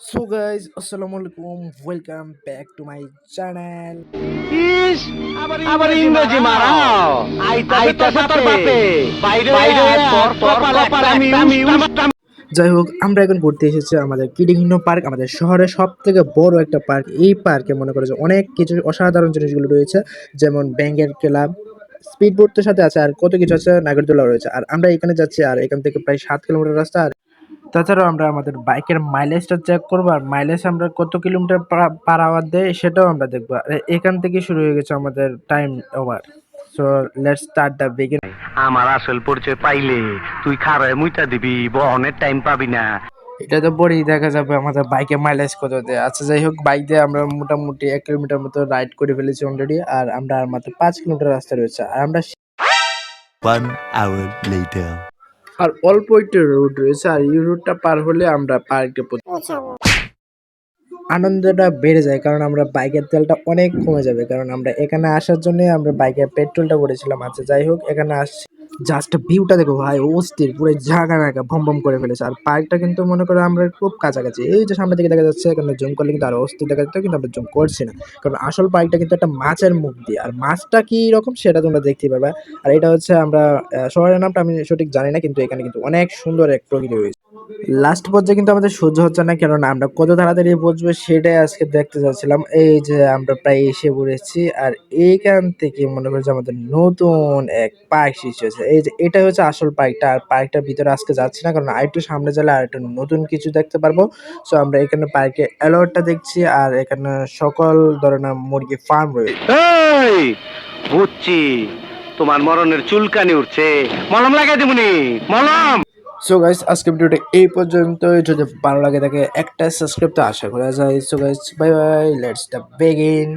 So guys আসসালামু আলাইকুম welcome back to my channel ইস আবার ইংরেজি মারাও আইতাছে তোর বাপে বাইরে তোর কপালে আমি আমি যাই হোক আমরা এখন ঘুরতে এসেছি আমাদের কিডিহিন্ন পার্ক আমাদের শহরের সব থেকে বড় একটা পার্ক। এই পার্কে মনে করে যে অনেক কিছু অসাধারণ জিনিসগুলো রয়েছে যেমন ব্যাঙ্গের ক্লাব স্পিড বোটের সাথে আছে আর কত কিছু আছে নাগরদোলা রয়েছে। আর আমরা এখানে যাচ্ছি আর এখান থেকে প্রায় সাত কিলোমিটার রাস্তা আর তাছাড়াও আমরা আমাদের বাইকের মাইলেজটা চেক করব আর মাইলেজ আমরা কত কিলোমিটার পার আওয়ার দেয় সেটাও আমরা দেখব। আর এখান থেকে শুরু হয়ে গেছে আমাদের time over so let's start the begin আমার আসল পরিচয় পাইলে তুই খারায় মুইটা দিবি বহনের টাইম পাবি না। এটা তো পরেই দেখা যাবে আমাদের বাইকে মাইলেজ কত দেয়। আচ্ছা যাই হোক বাইক দিয়ে আমরা মোটামুটি এক কিলোমিটার মতো রাইড করে ফেলেছি অলরেডি আর আমরা আর মাত্র পাঁচ কিলোমিটার রাস্তা রয়েছে। আর আমরা One hour later. আর অল্প একটু রোড রয়েছে আর এই রোডটা পার হলে আমরা পার্কে আনন্দটা বেড়ে যায় কারণ আমরা বাইকের তেলটা অনেক কমে যাবে কারণ আমরা এখানে আসার জন্য আমরা বাইকের পেট্রোলটা করেছিলাম আচ্ছা যাই হোক এখানে আসছি। জাস্ট ভিউটা দেখো ভাই, অস্থির, পুরো ঝাঁকা নাকা ভম ভম করে ফেলেছে। আর পার্কটা কিন্তু মনে করো আমরা খুব কাছাকাছি। এই যে সামনে দিকে দেখা যাচ্ছে, এখানে জুম করলে কিন্তু আরও অস্থির দেখা যাচ্ছে, কিন্তু আমরা জুম করছি না। কারণ আসল পার্কটা কিন্তু একটা মাছের মুখ দিয়ে। আর মাছটা কি রকম সেটা তোমরা দেখতে পাবে আর এটা হচ্ছে আমরা শহরের নামটা আমি সঠিক জানি না, কিন্তু এখানে কিন্তু অনেক সুন্দর এক প্রকৃতি রয়েছে। লাস্ট পর্যায়ে কিন্তু আমাদের সহ্য হচ্ছে না কেন আমরা কত তাড়াতাড়ি পৌঁছবো সেটাই আজকে দেখতে যাচ্ছিলাম। এই যে আমরা প্রায় এসে পড়েছি, আর এইখান থেকে মনে করছি আমাদের নতুন এক পার্ক সৃষ্টি হয়েছে। এই যে এটা হচ্ছে আসল পার্কটা আর পার্কটার ভিতরে আজকে যাচ্ছি না, কারণ আরেকটু সামনে গেলে আর একটু নতুন কিছু দেখতে পারব। সো আমরা এখানে পার্কে অ্যালোয়ারটা দেখছি, আর এখানে সকল ধরনের মুরগি ফার্ম রয়েছে। বুঝছি। তোমার মরণের চুলকানি উঠছে। মলম লাগাই দিবনি মলম! সো গাইস আজকে ভিডিওটা এই পর্যন্ত যদি ভালো লাগে থাকে, একটা সাবস্ক্রাইব তো আশা করা যায়। So guys bye bye let's the begin